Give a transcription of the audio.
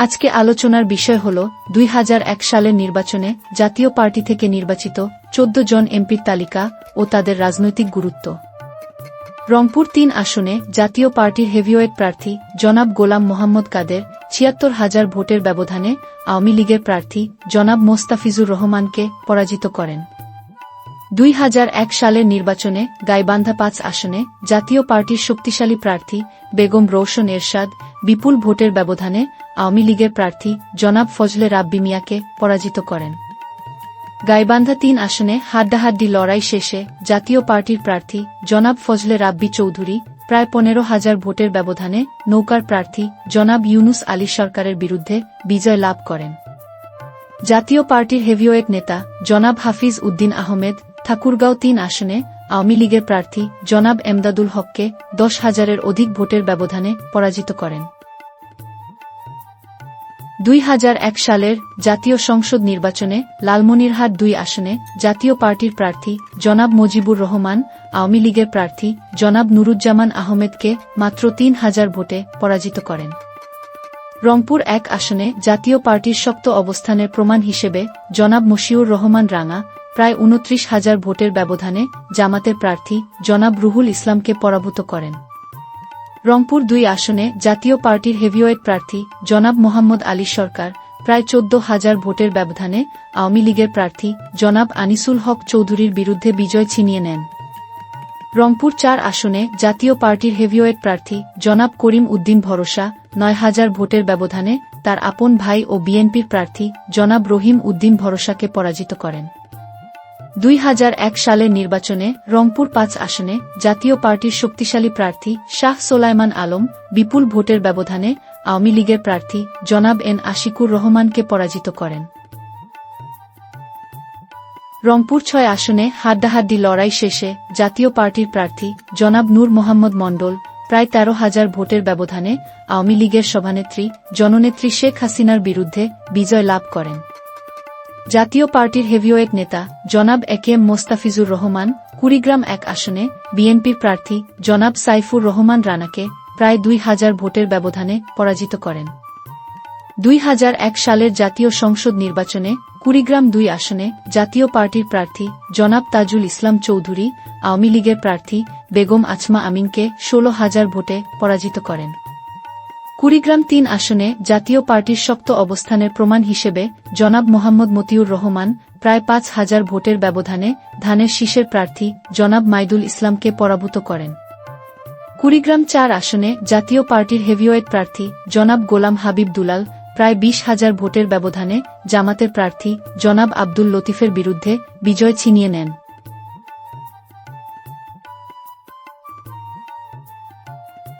আজকে আলোচনার বিষয় হল দুই হাজার এক সালের নির্বাচনে জাতীয় পার্টি থেকে নির্বাচিত চোদ্দ জন এমপির তালিকা ও তাদের রাজনৈতিক গুরুত্ব। রংপুর তিন আসনে জাতীয় পার্টির হেভিওয়েট প্রার্থী জনাব গোলাম মোহাম্মদ কাদের ছিয়াত্তর হাজার ভোটের ব্যবধানে আওয়ামী লীগের প্রার্থী জনাব মোস্তাফিজুর রহমানকে পরাজিত করেন। দুই হাজার এক সালের নির্বাচনে গাইবান্ধা পাঁচ আসনে জাতীয় পার্টির শক্তিশালী প্রার্থী বেগম রৌশন এরশাদ বিপুল ভোটের ব্যবধানে আওয়ামী লীগের প্রার্থী জনাব ফজলে রাব্বি মিয়াকে পরাজিত করেন। গাইবান্ধা তিন আসনে হাড্ডাহাড্ডি লড়াই শেষে জাতীয় পার্টির প্রার্থী জনাব ফজলে রাব্বি চৌধুরী প্রায় পনেরো হাজার ভোটের ব্যবধানে নৌকার প্রার্থী জনাব ইউনুস আলী সরকারের বিরুদ্ধে বিজয় লাভ করেন। জাতীয় পার্টির হেভিওয়েট নেতা জনাব হাফিজ উদ্দিন আহমেদ ঠাকুরগাঁও তিন আসনে আওয়ামী লীগের প্রার্থী জনাব এমদাদুল হককে দশ হাজারের অধিক ভোটের ব্যবধানে পরাজিত করেন। দুই সালের জাতীয় সংসদ নির্বাচনে লালমনিরহাট দুই আসনে জাতীয় পার্টির প্রার্থী জনাব মজিবুর রহমান, আওয়ামী লীগের প্রার্থী জনাব নুরুজ্জামান আহমেদকে মাত্র তিন হাজার ভোটে পরাজিত করেন। রংপুর এক আসনে জাতীয় পার্টির শক্ত অবস্থানের প্রমাণ হিসেবে জনাব মশিউর রহমান রাঙা প্রায় উনত্রিশ হাজার ভোটের ব্যবধানে জামাতের প্রার্থী জনাব রুহুল ইসলামকে পরাভূত করেন। রংপুর দুই আসনে জাতীয় পার্টির হেভিওয়েট প্রার্থী জনাব মোহাম্মদ আলী সরকার প্রায় চোদ্দ হাজার ভোটের ব্যবধানে আওয়ামী লীগের প্রার্থী জনাব আনিসুল হক চৌধুরীর বিরুদ্ধে বিজয় ছিনিয়ে নেন। রংপুর চার আসনে জাতীয় পার্টির হেভিওয়েট প্রার্থী জনাব করিম উদ্দিন ভরসা নয় হাজার ভোটের ব্যবধানে তার আপন ভাই ও বিএনপির প্রার্থী জনাব রহিম উদ্দিন ভরসাকে পরাজিত করেন। দুই হাজার এক সালের নির্বাচনে রংপুর পাঁচ আসনে জাতীয় পার্টির শক্তিশালী প্রার্থী শাহ সোলাইমান আলম বিপুল ভোটের ব্যবধানে আওয়ামী লীগের প্রার্থী জনাব এন আশিকুর রহমানকে পরাজিত করেন। রংপুর ছয় আসনে হাড্ডাহাড্ডি লড়াই শেষে জাতীয় পার্টির প্রার্থী জনাব নূর মোহাম্মদ মণ্ডল প্রায় তেরো হাজার ভোটের ব্যবধানে আওয়ামী লীগের সভানেত্রী, জননেত্রী শেখ হাসিনার বিরুদ্ধে বিজয় লাভ করেন। জাতীয় পার্টির হেভিওয়েট নেতা, জনাব A K M Mostafizur Rahman, Kurigram এক আসনে, বিএনপির প্রার্থী, জনাব সাইফুর রহমান রানাকে প্রায় দুই হাজার ভোটের ব্যবধানে পরাজিত করেন। দুই হাজার এক সালের জাতীয় সংসদ নির্বাচনে কুড়িগ্রাম দুই আসনে জাতীয় পার্টির প্রার্থী, জনাব তাজুল ইসলাম চৌধুরী, আওয়ামী লীগের প্রার্থী, বেগম আছমা আমিনকে ষোলো হাজার ভোটে পরাজিত করেন। কুড়িগ্রাম তিন আসনে জাতীয় পার্টির শক্ত অবস্থানের প্রমাণ হিসেবে জনাব মোহাম্মদ মতিউর রহমান প্রায় পাঁচ হাজার ভোটের ব্যবধানে ধানের শীষের প্রার্থী জনাব মাইদুল ইসলামকে পরাভূত করেন। কুড়িগ্রাম চার আসনে জাতীয় পার্টির হেভিওয়েট প্রার্থী জনাব গোলাম হাবিব দুলাল প্রায় বিশ হাজার ভোটের ব্যবধানে জামাতের প্রার্থী জনাব আব্দুল লতিফের বিরুদ্ধে বিজয় ছিনিয়ে নেন।